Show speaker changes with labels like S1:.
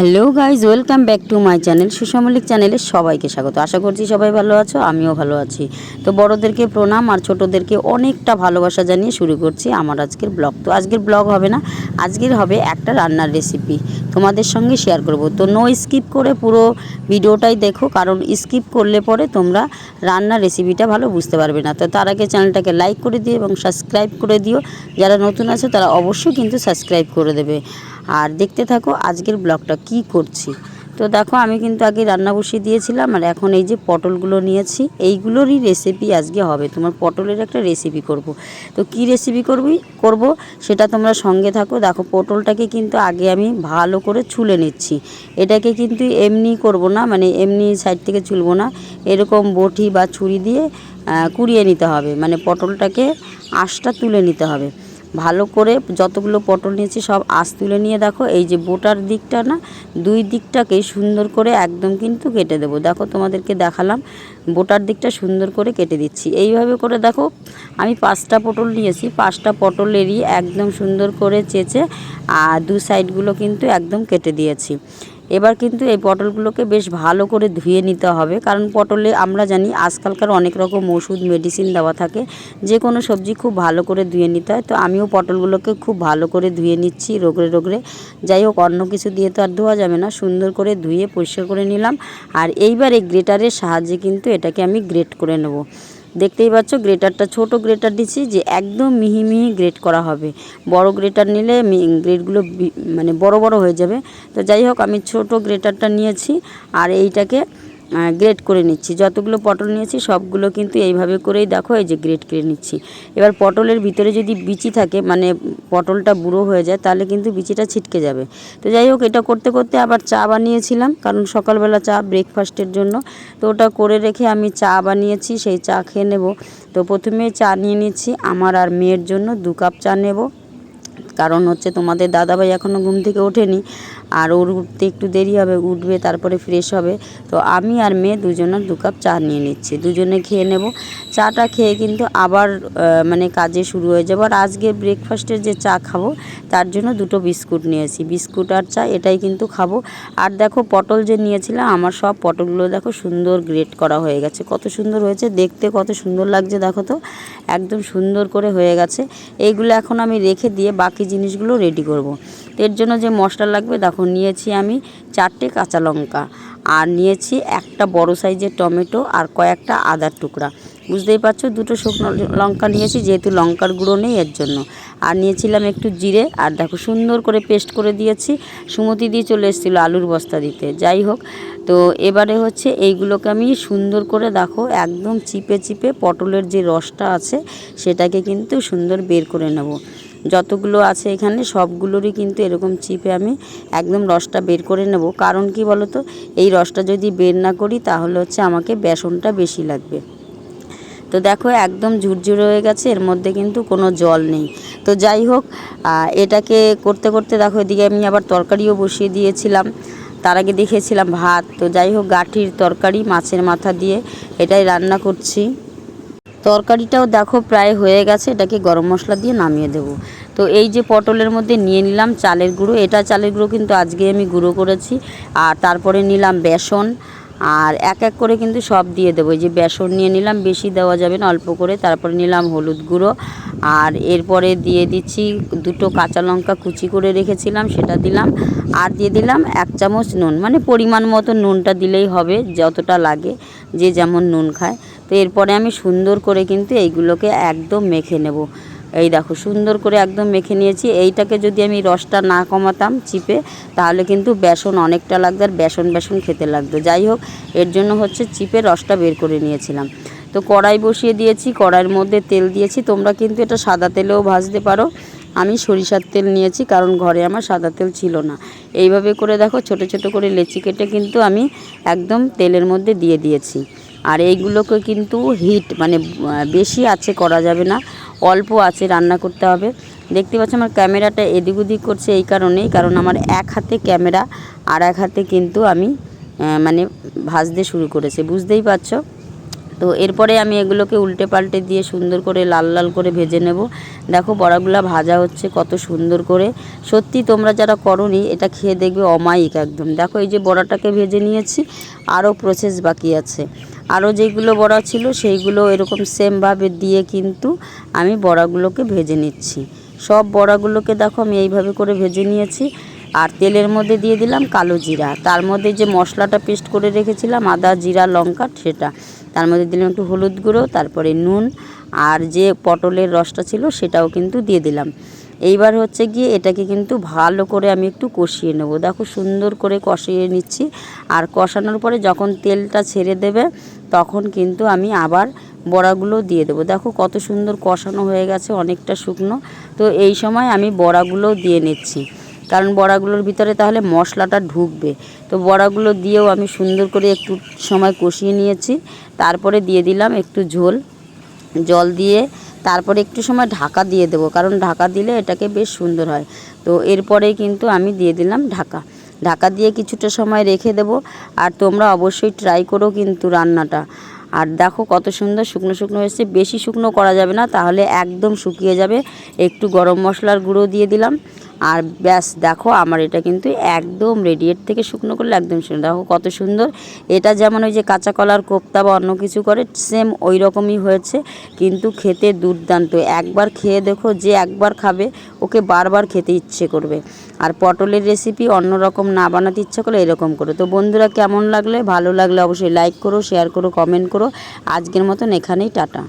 S1: Hello guys welcome back to my channel সুসমলিক চ্যানেলে সবাইকে স্বাগত। আশা করছি সবাই ভালো আছো, আমিও ভালো আছি। তো বড়োদেরকে প্রণাম আর ছোটোদেরকে অনেকটা ভালোবাসা জানিয়ে শুরু করছি আমার আজকের ব্লগ। তো আজকের ব্লগ হবে না, আজকের হবে একটা রান্নার রেসিপি তোমাদের সঙ্গে শেয়ার করব। তো নো স্কিপ করে পুরো ভিডিওটাই দেখো, কারণ স্কিপ করলে পরে তোমরা রান্নার রেসিপিটা ভালো বুঝতে পারবে না। তো তার আগে চ্যানেলটাকে লাইক করে দিও এবং সাবস্ক্রাইব করে দিও। যারা নতুন আছে তারা অবশ্যই কিন্তু সাবস্ক্রাইব করে দেবে। আর দেখতে থাকো আজকের ব্লগটা কি করছি। তো দেখো, আমি কিন্তু আগে রান্না বসিয়ে দিয়েছিলাম আর এখন এই যে পটলগুলো নিয়েছি, এইগুলোরই রেসিপি আজকে হবে। তোমার পটলের একটা রেসিপি করব। তো কি রেসিপি করবি? করব, সেটা তোমরা সঙ্গে থাকো। দেখো, পটলটাকে কিন্তু আগে আমি ভালো করে ছুলে নিচ্ছি। এটাকে কিন্তু এমনি করব না মানে এমনি সাইড থেকে চুলবো না। এরকম বটি বা ছুরি দিয়ে কুড়িয়ে নিতে হবে। মানে পটলটাকে আঁশটা তুলে নিতে হবে। ভালো করে যতগুলো পটল নিয়েছি সব আঁশ তুলে নিয়ে দেখো, এই যে বোটার দিকটা না, দুই দিকটাকে সুন্দর করে একদম কিন্তু কেটে দেবো। দেখো তোমাদেরকে দেখালাম, বোটার দিকটা সুন্দর করে কেটে দিচ্ছি। এইভাবে করে দেখো, আমি পাঁচটা পটল নিয়েছি, পাঁচটা পটলেরই একদম সুন্দর করে চেঁচে, আর দু সাইডগুলো কিন্তু একদম কেটে দিয়েছি। এবার কিন্তু এই পটলগুলোকে বেশ ভালো করে ধুয়ে নিতে হবে। কারণ পটলে আমরা জানি আজকালকার অনেক রকম ওষুধ মেডিসিন দেওয়া থাকে। যে কোনো সবজি খুব ভালো করে ধুয়ে নিতে হয়। তো আমিও পটলগুলোকে খুব ভালো করে ধুয়ে নিচ্ছি রোগরে রোগরে যাই হোক, অন্য কিছু দিয়ে তো আর ধোয়া যাবে না। সুন্দর করে ধুয়ে পরিষ্কার করে নিলাম। আর এইবার এই গ্রেটারের সাহায্যে কিন্তু এটাকে আমি গ্রেট করে নেব। দেখতেই পাচ্ছ, গ্রেটারটা, ছোট গ্রেটার দিচ্ছি যে একদম মিহি মিহি গ্রেট করা হবে। বড় গ্রেটার নিলে গ্রেটগুলো মানে বড় বড় হয়ে যাবে। তো যাই হোক, আমি ছোট গ্রেটারটা নিয়েছি আর এইটাকে গ্রেট করে নিচ্ছি। যতগুলো পটল নিয়েছি, সবগুলো কিন্তু এইভাবে করেই দেখো, এই যে গ্রেট করে নিচ্ছি। এবার পটলের ভিতরে যদি বিচি থাকে মানে পটলটা বুড়ো হয়ে যায়, তাহলে কিন্তু বিচিটা ছিটকে যাবে। তো যাই হোক, এটা করতে করতে আবার চা বানিয়েছিলাম, কারণ সকালবেলা চা ব্রেকফাস্টের জন্য। তো ওটা করে রেখে আমি চা বানিয়েছি, সেই চা খেয়ে নেব। তো প্রথমে চা নিয়ে নিচ্ছি, আমার আর মেয়ের জন্য দু কাপ চা নেব। কারণ হচ্ছে তোমাদের দাদাভাই এখনও ঘুম থেকে ওঠেনি। আর ওর উঠতে একটু দেরি হবে, উঠবে তারপরে ফ্রেশ হবে। তো আমি আর মেয়ে দুজনের দু কাপ চা নিয়ে নিচ্ছি। দুজনে খেয়ে নেব। চাটা খেয়ে কিন্তু আবার মানে কাজে শুরু হয়ে যাব। আর আজকে ব্রেকফাস্টের যে চা খাব, তার জন্য দুটো বিস্কুট নিয়েছি। বিস্কুট আর চা এটাই কিন্তু খাব। আর দেখো পটল যে নিয়েছিলাম, আমার সব পটলগুলো দেখো সুন্দর গ্রেট করা হয়ে গেছে। কত সুন্দর হয়েছে, দেখতে কত সুন্দর লাগছে, দেখো তো। একদম সুন্দর করে হয়ে গেছে। এইগুলো এখন আমি রেখে দিয়ে বাকি জিনিসগুলো রেডি করব। এর জন্য যে মশলা লাগবে, দেখো নিয়েছি আমি চারটে কাঁচা লঙ্কা আর নিয়েছি একটা বড় সাইজের টমেটো আর কয়েকটা আদার টুকরা। বুঝতেই পারছ? দুটো শুকনো লঙ্কা নিয়েছি, যেহেতু লঙ্কার গুঁড়ো নেই, এর জন্য। আর নিয়েছিলাম একটু জিরে আর দেখো, সুন্দর করে পেস্ট করে দিয়েছি। সুমতি দিয়ে চলে এসেছিল আলুর বস্তা দিতে। যাই হোক, তো এবারে হচ্ছে এইগুলোকে আমি সুন্দর করে দেখো, একদম চিপে চিপে পটলের যে রসটা আছে, সেটাকে কিন্তু সুন্দর বের করে নেব। যতগুলো আছে এখানে সবগুলোরই কিন্তু এরকম চিপে আমি একদম রসটা বের করে নেব। কারণ কি বলো তো এই রসটা যদি বের না করি তাহলে হচ্ছে আমাকে বেসনটা বেশি লাগবে। তো দেখো একদম ঝুরঝুরে হয়ে গেছে, এর মধ্যে কিন্তু কোনো জল নেই। তো যাই হোক এটাকে করতে করতে দেখো এদিকে আমি আবার তরকারিও বসিয়ে দিয়েছিলাম। তার আগে দেখেছিলাম ভাত। তো যাই হোক, গাঠির তরকারি মাছের মাথা দিয়ে এটাই রান্না করছি। তরকারিটাও দেখো প্রায় হয়ে গেছে, এটাকে গরম মশলা দিয়ে নামিয়ে দেব। তো এই যে পটলের মধ্যে নিয়ে নিলাম চালের গুঁড়ো, এটা চালের গুঁড়ো কিন্তু আজকে আমি গুঁড়ো করেছি, আর তারপরে নিলাম বেসন, আর এক এক করে কিন্তু সব দিয়ে দেবো। এই যে বেসন নিয়ে নিলাম, বেশি দেওয়া যাবে না, অল্প করে, তারপরে নিলাম হলুদ গুঁড়ো, আর এরপরে দিয়ে দিচ্ছি দুটো কাঁচা লঙ্কা কুচি করে রেখেছিলাম, সেটা দিলাম, আর দিয়ে দিলাম এক চামচ নুন মানে পরিমাণ মতো নুনটা দিলেই হবে, যতটা লাগে, যে যেমন নুন খায়। তো এরপরে আমি সুন্দর করে কিন্তু এইগুলোকে একদম মেখে নেব। এই দেখো, সুন্দর করে একদম মেখে নিয়েছি। এইটাকে যদি আমি রসটা না কমাতাম চিপে, তাহলে কিন্তু বেসন অনেকটা লাগতো আর বেসন বেসন খেতে লাগতো। যাই হোক, এর জন্য হচ্ছে চিপে রসটা বের করে নিয়েছিলাম। তো কড়াই বসিয়ে দিয়েছি, কড়াইয়ের মধ্যে তেল দিয়েছি। তোমরা কিন্তু এটা সাদা তেলেও ভাজতে পারো। আমি সরিষার তেল নিয়েছি, কারণ ঘরে আমার সাদা তেল ছিল না। এইভাবে করে দেখো, ছোট ছোট করে লেচি কেটে কিন্তু আমি একদম তেলের মধ্যে দিয়ে দিয়েছি। আর এইগুলোকে কিন্তু হিট মানে বেশি আছে, করা যাবে না। অল্প আছে, রান্না করতে হবে। দেখতে পাচ্ছ আমার ক্যামেরাটা এদিক ওদিক করছে এই কারণেই, কারণ আমার এক হাতে ক্যামেরা আর এক হাতে কিন্তু আমি মানে ভাজতে শুরু করেছে। বুঝতেই পারছ? তো এরপরে আমি এগুলোকে উল্টে পাল্টে দিয়ে সুন্দর করে লাল লাল করে ভেজে নেব। দেখো, বড়াগুলা ভাজা হচ্ছে, কত সুন্দর করে। সত্যি তোমরা যারা করনি, এটা খেয়ে দেখবে অমায়িক একদম। দেখো, এই যে বড়াটাকে ভেজে নিয়েছি, আরও প্রসেস বাকি আছে। আরও যেগুলো বড়া ছিল সেইগুলো এরকম সেমভাবে দিয়ে কিন্তু আমি বড়াগুলোকে ভেজে নিচ্ছি। সব বড়াগুলোকে দেখো আমি এইভাবে করে ভেজে নিয়েছি। আর তেলের মধ্যে দিয়ে দিলাম কালো জিরা। তার মধ্যে যে মশলাটা পেস্ট করে রেখেছিলাম, আদা, জিরা, লঙ্কা, সেটা। তার মধ্যে দিলাম একটু হলুদ গুঁড়ো, তারপরে নুন। আর যে পটলের রসটা ছিল সেটাও কিন্তু দিয়ে দিলাম। এইবার হচ্ছে গিয়ে এটাকে কিন্তু ভালো করে আমি একটু কষিয়ে নেব। দেখো সুন্দর করে কষিয়ে নিচ্ছি। আর কষানোর পরে যখন তেলটা ছেড়ে দেবে, তখন কিন্তু আমি আবার বড়াগুলো দিয়ে দেবো। দেখো কত সুন্দর কষানো হয়ে গেছে অনেকটা শুকনো। তো এই সময় আমি বড়াগুলো দিয়ে নিচ্ছি। কারণ বড়াগুলোর ভিতরে তাহলে মশলাটা ঢুকবে। তো বড়াগুলো দিয়েও আমি সুন্দর করে একটু সময় কষিয়ে নিয়েছি। তারপরে দিয়ে দিলাম একটু ঝোল। জল দিয়ে তারপরে একটু সময় ঢাকা দিয়ে দেবো, কারণ ঢাকা দিলে এটাকে বেশ সুন্দর হয়। তো এরপরে কিন্তু আমি দিয়ে দিলাম ঢাকা। ঢাকা দিয়ে কিছুটা সময় রেখে দেব, আর তোমরা অবশ্যই ট্রাই করো কিন্তু রান্নাটা। আর দেখো কত সুন্দর শুকনো শুকনো হয়েছে, বেশি শুকনো করা যাবে না, তাহলে একদম শুকিয়ে যাবে। একটু গরম মশলার গুঁড়ো দিয়ে দিলাম। আর ব্যাস, দেখো আমার এটা কিন্তু একদম রেডি এর থেকে শুকনো করলে একদম শুকনো দেখো কত সুন্দর। এটা যেমন ওই যে কাঁচা কলার কোপ্তা বা অন্য কিছু করে সেম ওই রকমই হয়েছে, কিন্তু খেতে দুর্দান্ত। একবার খেয়ে দেখো যে একবার খাবে, ওকে বারবার খেতে ইচ্ছে করবে। আর পটলের রেসিপি অন্য রকম না বানাতে ইচ্ছা করলে এরকম করো। তো বন্ধুরা, কেমন লাগলে? ভালো লাগলে অবশ্যই লাইক করো শেয়ার করো কমেন্ট করো। আজকের মতন এখানেই, টাটা।